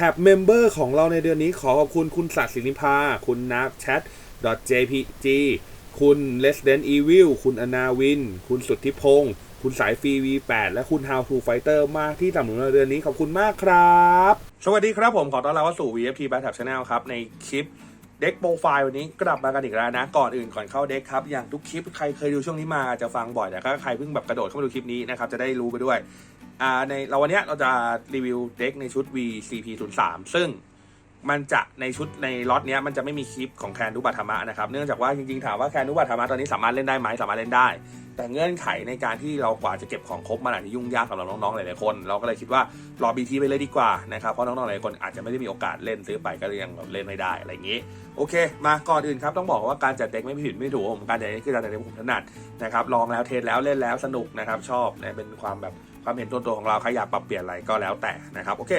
แท็บเมมเบอร์ของเราในเดือนนี้ขอขอบคุณคุณศักดิ์ศินิพา คุณนับแชท .jpg คุณ Resident Evil คุณอนาวิน คุณสุทธิพงศ์คุณสายฟรี V8 และคุณ How to Fighter มากที่สนับสนุนเราเดือนนี้ขอบคุณมากครับ สวัสดีครับผมขอต้อนรับเข้าสู่ VFT b a t t a p Channel ครับ ในคลิปเด็กโปรไฟล์วันนี้กลับมากันอีกแล้วนะ ก่อนอื่นก่อนเข้าเด็กครับ อย่างทุกคลิปใครเคยดูช่วงนี้มาจะฟังบ่อยแต่ก็ใครเพิ่งแบบกระโดดเข้ามาดูคลิปนี้นะครับจะได้รู้ไปด้วย อ่าในเราวันนี้เราจะรีวิวเด็กในชุด VCP 0 3 ซึ่งมันจะในชุดในล็อตเนี้ยมันจะไม่มีคลิปของแคนนุบัตธรรมะนะครับเนื่องจากว่าจริงๆถามว่าแคนนุบัตธรรมะตอนนี้สามารถเล่นได้ไหมสามารถเล่นได้ แต่เงื่อนไขในการที่เรากว่าจะเก็บของครบมันอาจจะยุ่งยากสำหรับน้องๆหลายๆคน เราก็เลยคิดว่ารอ BT ไปเลยดีกว่านะครับเพราะน้องๆหลายคนอาจจะไม่ได้มีโอกาสเล่นซื้อไปก็ยังเล่นไม่ได้อะไรอย่างนี้โอเค มาก่อนอื่นครับต้องบอกว่าการจัดเด็กไม่ผิดไม่ถูกผมการจัดเด็กคือการจัดเด็กผมถนัดนะครับลองแล้วเทสแล้วเล่นแล้วสนุกนะครับชอบนะเป็นความแบบ ความเห็นตัวตัวของเราใครอยากปรับเปลี่ยนอะไรก็แล้วแต่นะครับโอเค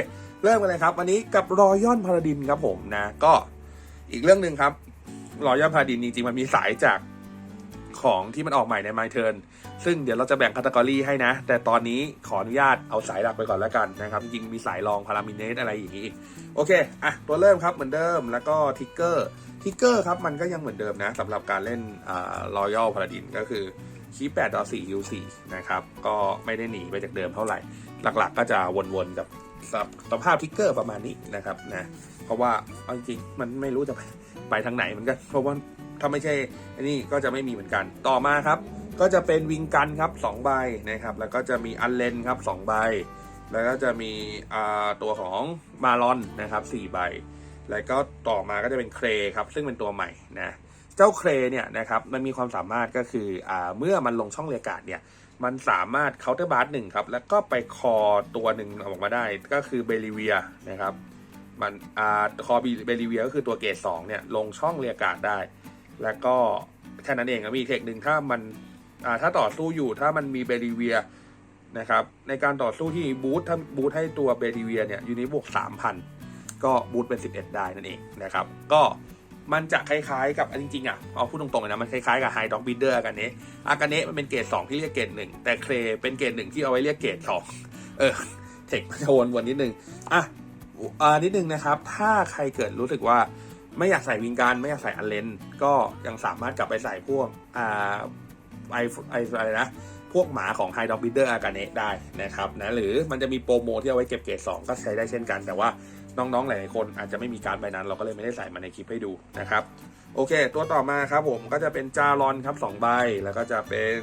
เริ่มกันเลยครับ วันนี้กับรอยอนพาราดินครับผมนะก็อีกเรื่องหนึ่งครับรอยอนพาราดินจริงๆมันมีสายจากของที่มันออกใหม่ใน My Turn ซึ่งเดี๋ยวเราจะแบ่งคัต e กรีให้นะ แต่ตอนนี้ขออนุญาตเอาสายหลักไปก่อนแล้วกันนะครับ จริงๆมีสายรองพารามิเนตอะไรอย่างนี้อีก โอเค อะ ตัวเริ่มครับเหมือนเดิม แล้วก็ทิกเกอร์ ทิกเกอร์ครับ มันก็ยังเหมือนเดิมนะสำหรับการเล่นอ่ารอยัลพาราดินก็คือ คีย์8ต่อ4 U4 นะครับ ก็ไม่ได้หนีไปจากเดิมเท่าไหร่ หลักๆ ก็จะวนๆกับสภสภาพทิกเกอร์ประมาณนี้นะครับนะเพราะว่าเอาจริงๆมันไม่รู้จะไปไปทางไหนเหมือนกัน เพราะว่าถ้าไม่ใช่อันนี้ก็จะไม่มีเหมือนกันต่อมาครับ ก็จะเป็นวิงกันครับ2ใบนะครับ แล้วก็จะมีอันเลนครับ2ใบ แล้วก็จะมีตัวของมารอนนะครับ4ใบ แล้วก็ต่อมาก็จะเป็นเครครับ ซึ่งเป็นตัวใหม่นะ เจ้าเครเนี่ยนะครับมันมีความสามารถก็คืออ่าเมื่อมันลงช่องเรียการ์ดเนี่ยมันสามารถเคาน์เตอร์บาร์หนึ่งครับ แล้วก็ไปคอตัวหนึ่งออกมาได้ก็คือเบลิเวียนะครับมันอ่าคอเบลิเวียก็คือตัวเกรดสองเนี่ยลงช่องเรียการ์ดได้ แล้วก็แค่นั้นเองอะมีเทคหนึ่งถ้ามันอ่าถ้าต่อสู้อยู่ถ้ามันมีเบลิเวียนะครับในการต่อสู้ที่บูทถ้าบูทให้ตัวเบลิเวียเนี่ยอยู่ในบวกสามพันก็บูทเป็น 11 ได้นั่นเองนะครับ ก็ มันจะคล้ายๆกับอันจริงๆอะเอาพูดตรงๆนะมันคล้ายๆกับไฮด็อกบิดเดอร์อากาเนะอากาเนะมันเป็นเกรด2ที่เรียกเกรดหนึ่งแต่เครเป็นเกรดหนึ่งที่เอาไว้เรียกเกรดสองเออเทคมันจะวนๆนิดนึงอะอ่านิดนึงนะครับ ถ้าใครเกิดรู้สึกว่าไม่อยากใส่วิงการไม่อยากใส่อันเลนก็ยังสามารถกลับไปใส่พวกอ่าไอไออะไรนะพวกหมาของไฮดอกบิดเดอร์อากาเนะได้นะครับนะหรือมันจะมีโปรโมที่เอาไว้เก็บเกรด2ก็ใช้ได้เช่นกัน แต่ว่า น้องๆหลายๆคนอาจจะไม่มีการใบนั้น เราก็เลยไม่ได้ใส่มาในคลิปให้ดูนะครับ โอเค ตัวต่อมาครับผมก็จะเป็นจารอนครับ2ใบแล้วก็จะเป็น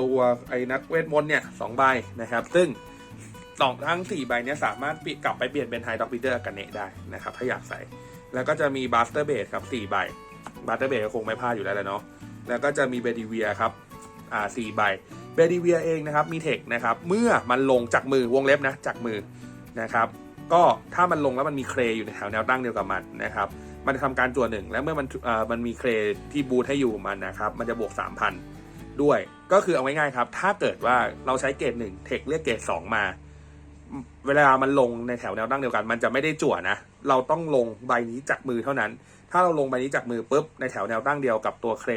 ตัวไอ้นักเวทมนต์เนี่ยสองใบนะครับ ซึ่งสองทั้ง4ใบเนี้ยสามารถกลับไปเปลี่ยนเป็นไฮดอกบิเดอร์อากาเนะได้นะครับ ถ้าอยากใส่ แล้วก็จะมีบัสเตอร์เบดครับ4ใบบัสเตอร์เบดก็คงไม่พลาดอยู่แล้วแหละเนาะแล้วก็จะมีเบดิเวียครับอ่า4ใบเบดิเวียเองนะครับมีเทคนะครับเมื่อมันลงจากมือวงเล็บนะจากมือนะครับ ก็ถ้ามันลงแล้วมันมีเครอยู่ในแถวแนวตั้งเดียวกับมันนะครับ มันจะทำการจั่วหนึ่งแล้วเมื่อมันอ่ามันมีเครที่บูทให้อยู่มันนะครับ มันจะบวก 3,000 ด้วย ก็คือเอาง่ายๆครับ ถ้าเกิดว่าเราใช้เกรดหนึ่งเทคเรียกเกรดสองมา เวลามันลงในแถวแนวตั้งเดียวกัน มันจะไม่ได้จั่วนะ เราต้องลงใบนี้จากมือเท่านั้น ถ้าเราลงใบนี้จากมือปุ๊บในแถวแนวตั้งเดียวกับตัวเคร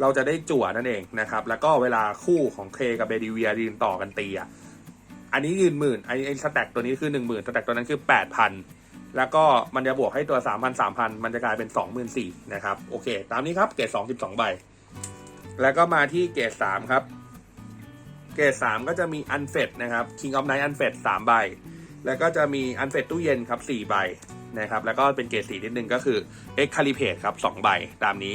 เราจะได้จั่วนั่นเองนะครับ แล้วก็เวลาคู่ของเครกับเบดิเวียยืนต่อกันตีอะ อันนี้ยืนหมื่นไอ้ไอ้สแต็กตัวนี้คือหนึ่งหมื่นสแต็กตัวนั้นคือแปดพันแล้วก็มันจะบวกให้ตัวสามพันสามพันมันจะกลายเป็นสองหมื่นสี่นะครับ โอเค ตามนี้ครับเกรดสองสิบสองใบ แล้วก็มาที่เกรดสามครับ เกรดสามก็จะมีอันเฟดนะครับ King of Night อันเฟดสามใบ แล้วก็จะมีอันเฟดตู้เย็นครับสี่ใบนะครับ แล้วก็เป็นเกรดสี่นิดนึงก็คือ X c a l i p a t e ครับสองใบตามนี้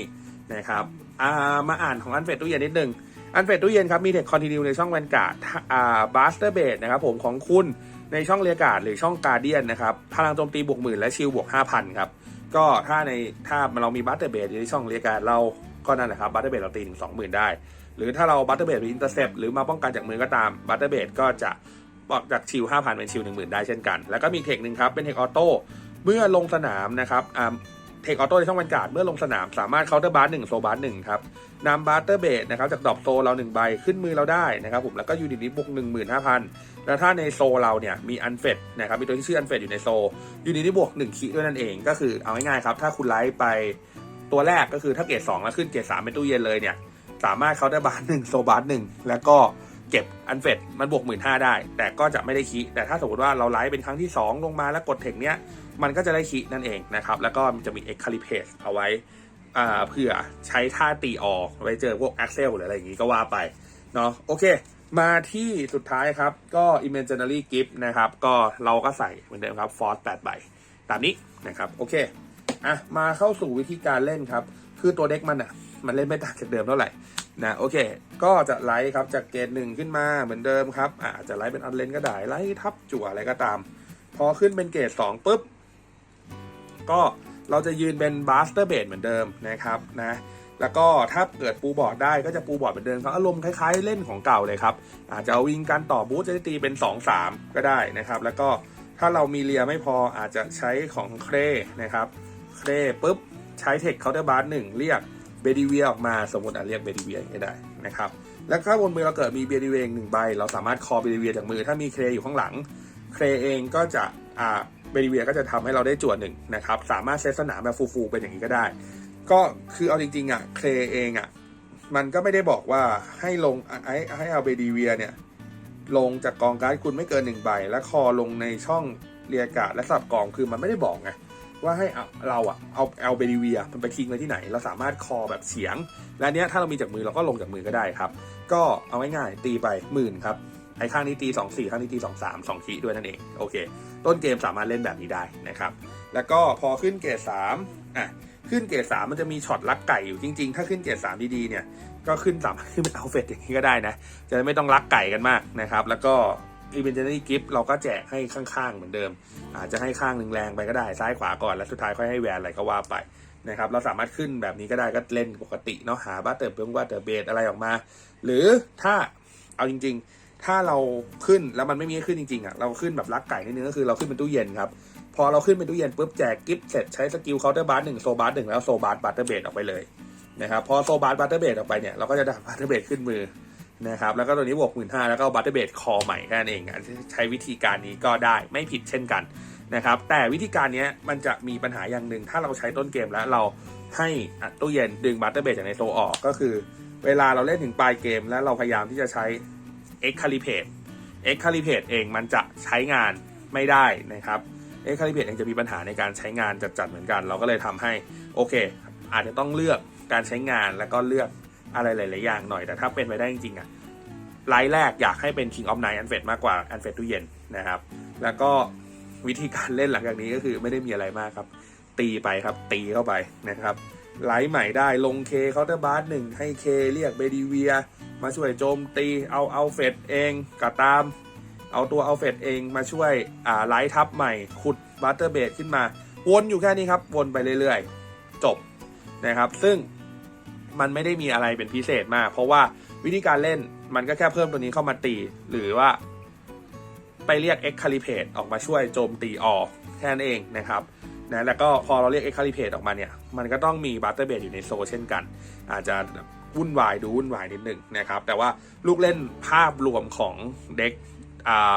นะครับอ่ามาอ่านของอันเฟดตู้เย็นนิดนึง อันเฟดตู้เย็นครับมีเทคคอนติเนียในช่องแวนการ์ดอ่าบาสเตอร์เบดนะครับผมของคุณในช่องเรียกาดหรือช่องการเดียนนะครับพลังโจมตีบวกหมื่นและชิลบวกห้าพันครับก็ถ้าในถ้าเรามีบัตเตอร์เบดในช่องเรียกาดเราก็นั่นแหละครับบัตเตอร์เบดเราตีถึงสองหมื่นได้ หรือถ้าเราบัตเตอร์เบดหรืออินเตอร์เซปหรือมาป้องกันจากมือก็ตามบัตเตอร์เบดก็จะปอกจากชิลห้าพันเป็นชิลหนึ่งหมื่นได้เช่นกัน แล้วก็มีเทคหนึ่งครับเป็นเทคออโต้เมื่อลงสนามนะครับอ่า เทคออโต้ในช่องแวนการ์ดเมื่อลงสนามสามารถเคาน์เตอร์บาร์หนึ่งโซบาร์หนึ่งครับนำบัตเตอร์เบดนะครับจากดรอปโซเราหนึ่งใบขึ้นมือเราได้นะครับผมแล้วก็ยูนิตนี้บวกหนึ่งหมื่นห้าพันแล้วถ้าในโซเราเนี่ยมีอันเฟดนะครับมีตัวที่ชื่ออันเฟดอยู่ในโซยูนิตนี้บวกหนึ่งคีด้วยนั่นเองก็คือเอาง่ายๆครับถ้าคุณไลฟ์ไปตัวแรกก็คือถ้าเกรดสองแล้วขึ้นเกรดสามเป็นตู้เย็นเลยเนี่ยสามารถเขาได้บาร์หนึ่งโซบาร์หนึ่งแล้วก็เก็บอันเฟดมันบวกหมื่นห้าได้ แต่ก็จะไม่ได้คีแต่ถ้าสมมติว่าเราไลฟ์เป็นครั้งที่ 2 ลงมาแล้วกดเทคเนี้ย มันก็จะได้คีนั่นเองนะครับ แล้วก็จะมี e x c a l i p a c e เอาไว้อ่าเผื่อใช้ท่าตีออไว้เจอพวก Axel หรืออะไรอย่างงี้ก็ว่าไปเนาะโอเค มาที่สุดท้ายครับ ก็ Imaginary Gift นะครับ ก็เราก็ใส่เหมือนเดิมครับ Force 8ใบตามนี้นะครับ โอเคอะมาเข้าสู่วิธีการเล่นครับ คือตัวเด็กมันอะ มันเล่นไม่ต่างจากเดิมเท่าไหร่นะโอเค ก็จะไลท์ครับจากเกรดหนึ่งขึ้นมาเหมือนเดิมครับอาจจะไลท์เป็นอันเลนก็ได้ไลท์ทับจั่วอะไรก็ตาม พอขึ้นเป็นเกรดสองปุ๊บ ก็เราจะยืนเป็นบาสเตอร์เบดเหมือนเดิมนะครับนะแล้วก็ถ้าเกิดปูบอร์ดได้ก็จะปูบอร์ดเหมือนเดิมครับอารมณ์คล้ายๆเล่นของเก่าเลยครับอาจจะเอาวิงกันต่อบูธจะได้ตีเป็น 2-3 ก็ได้นะครับ แล้วก็ถ้าเรามีเลียไม่พออาจจะใช้ของเครนะครับเครปุ๊บใช้เทคเคาน์เตอร์บาร์หนึ่งเรียกเบดีเวียออกมาสมมติอะเรียกเบดีเวียก็ได้นะครับแล้วถ้าบนมือเราเกิดมีเบดีเวียหนึ่งใบ เราสามารถคอเบดีเวียจากมือ ถ้ามีเครอยู่ข้างหลังเครเองก็จะอ่า เบดีเวียก็จะทำให้เราได้จวดหนึ่งนะครับ สามารถเซตสนามแบบฟูๆเป็นอย่างนี้ก็ได้ ก็คือเอาจริงๆอะเครเองอะมันก็ไม่ได้บอกว่าให้ลงให้ให้เอาเบดีเวียเนี่ยลงจากกองการ์ดคุณไม่เกินหนึ่งใบ และคอลงในช่องเรียกาศและสับกองคือมันไม่ได้บอกไงว่าให้เอาเราอะเอาเอาเบดีเวียมันไปทิ้งไว้ที่ไหน เราสามารถคอแบบเฉียง และเนี้ยถ้าเรามีจากมือเราก็ลงจากมือก็ได้ครับ ก็เอาง่ายๆตีไปหมื่นครับไอ้ข้างนี้ตี 2 4 ข้างนี้ตี 2 3 2ขีด้วยนั่นเอง โอเค ต้นเกมสามารถเล่นแบบนี้ได้นะครับ แล้วก็พอขึ้นเกรด3อะขึ้นเกรด3มันจะมีช็อตลักไก่อยู่จริง ๆ ถ้าขึ้นเกรด3ดีๆเนี่ยก็ขึ้นสามขึ้นเป็นเอาเฟตอย่างนี้ก็ได้นะ จะไม่ต้องลักไก่กันมากนะครับ แล้วก็ e v e n t a r y gift เราก็แจกให้ข้างๆเหมือนเดิม อาจจะให้ข้างหนึ่งแรงไปก็ได้ซ้ายขวาก่อนแล้วสุดท้ายค่อยให้แวนอะไรก็ว่าไปนะครับเราสามารถขึ้นแบบนี้ก็ได้ก็เล่นปกติเนาะหาบัตเตอร์เบิงบัตเตอร์เบดอะไรออกมา หรือถ้าเอาจริง ๆ ถ้าเราขึ้นแล้วมันไม่มีขึ้นจริงๆอะเราขึ้นแบบลักไก่นิดนึงก็คือเราขึ้นเป็นตู้เย็นครับพอเราขึ้นเป็นตู้เย็นปุ๊บแจกกิฟต์เสร็จใช้สกิลเคาน์เตอร์บาร์หนึ่งโซบาร์หนึ่งแล้วโซบาร์บัตเตอร์เบดออกไปเลยนะครับพอโซบาร์บัตเตอร์เบดออกไปเนี่ยเราก็จะได้บัตเตอร์เบดขึ้นมือนะครับแล้วก็ตัวนี้บวกหมื่นห้าแล้วก็บัตเตอร์เบดคอใหม่แค่นั้นเองใช้วิธีการนี้ก็ได้ไม่ผิดเช่นกันนะครับแต่วิธีการนี้มันจะมีปัญหาอย่างหนึ่งถ้าเราใช้ต้นเกมแล้วเราให้ตู้เย็นดึงบัตเตอร์เบดจากในโซออกก็คือ เวลาเราเล่นถึงปลายเกม แล้วเราพยายามที่จะใช้ X c a l i p a t e X c a l i p a t e เองมันจะใช้งานไม่ได้นะครับ X c a l i p a t e เองจะมีปัญหาในการใช้งานจัดๆเหมือนกัน เราก็เลยทำให้โอเค อาจจะต้องเลือกการใช้งานแล้วก็เลือกอะไรหลาย ๆ อย่างหน่อย แต่ถ้าเป็นไปได้จริงๆอะไลน์แรกอยากให้เป็น King of Night อันเฟดมากกว่าอันเฟดตู้เย็นนะครับ แล้วก็วิธีการเล่นหลังจากนี้ก็คือไม่ได้มีอะไรมากครับ ตีไปครับตีเข้าไปนะครับ ไหลใหม่ได้ลงเคเคาน์เตอร์บาร์หนึ่งให้เคเรียกเบดีเวีย มาช่วยโจมตีเอาเอาเฟดเองก็ตาม เอาตัวเอาเฟดเองมาช่วยอ่าไลท์ทับใหม่ ขุดบัตเตอร์เบดขึ้นมา วนอยู่แค่นี้ครับ วนไปเรื่อยๆ จบนะครับ ซึ่งมันไม่ได้มีอะไรเป็นพิเศษมาก เพราะว่าวิธีการเล่นมันก็แค่เพิ่มตัวนี้เข้ามาตี หรือว่า ไปเรียก X c a l i p a t e ออกมาช่วยโจมตีออกแค่นั้นเองนะครับ นะแล้วก็พอเราเรียก X c a l i p a t e ออกมาเนี่ย มันก็ต้องมีบัตเตอร์เบดอยู่ในโซเช่นกัน อาจจะวุ่นวายดูวุ่นวายนิดหนึ่งนะครับ แต่ว่าลูกเล่นภาพรวมของเด็กอ่า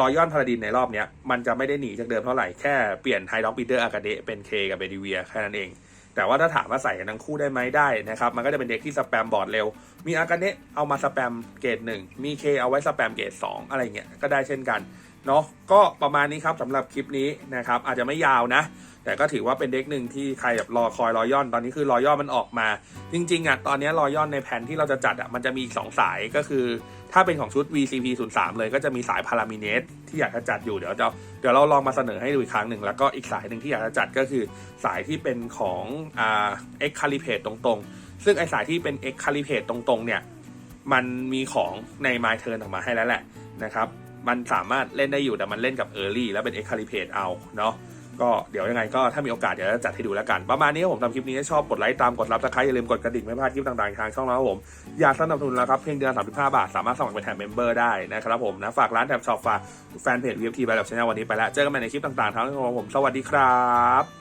รอยอนพาราดินในรอบเนี้ยมันจะไม่ได้หนีจากเดิมเท่าไหร่ แค่เปลี่ยนไฮด็อกปีเตอร์อากาเดเป็นเคกับเบดิเวียแค่นั้นเอง แต่ว่าถ้าถามว่าใส่กันทั้งคู่ได้ไหมได้นะครับ มันก็จะเป็นเด็กที่สแปมบอร์ดเร็ว มีอากาเนะเอามาสแปมเกรดหนึ่งมีเคเอาไว้สแปมเกรดสองอะไรเงี้ยก็ได้เช่นกัน เนาะก็ประมาณนี้ครับสำหรับคลิปนี้นะครับอาจจะไม่ยาวนะ แต่ก็ถือว่าเป็นเด็กหนึ่งที่ใครแบบรอคอยรอยอนตอนนี้คือรอยอนมันออกมา จริง ๆอะตอนนี้รอยอนในแผนที่เราจะจัดอะมันจะมีอีกสองสายก็คือ ถ้าเป็นของชุด VCP 0 3เลยก็จะมีสายพารามิเนตที่อยากจะจัดอยู่เดี๋ยวจะเดี๋ยวเราลองมาเสนอให้ดูอีกครั้งหนึ่งแล้วก็อีกสายหนึ่งที่อยากจะจัดก็คือสายที่เป็นของอ่า X c a l i p a t e ตรงๆ ซึ่งไอสายที่เป็น X c a l i p a t e ตรงๆเนี่ยมันมีของใน My Turn ออกมาให้แล้วแหละนะครับ มันสามารถเล่นได้อยู่แต่มันเล่นกับ Early แล้วเป็น X c a l i p a t e เอาเนาะก็เดี๋ยวยังไงก็ถ้ามีโอกาสเดี๋ยวจะจัดให้ดูแล้วกัน ประมาณนี้ครับผมทำคลิปนี้ชอบกดไลค์ตามกดรับสไครต์อย่าลืมกดกระดิ่งไม่พลาดคลิปต่างๆทางช่องเราครับผมอยากสนับสนุนแล้วครับเพียงเดือน35 บาท สามารถสมัครเป็นแทนเมมเบอร์ได้นะครับผมนะฝากร้านแถบช็อปฝากแฟนเพจ VFT ไปแบบชแนลวันนี้ไปแล้วเจอกันใหม่ในคลิปต่างๆทั้งของผมสวัสดีครับ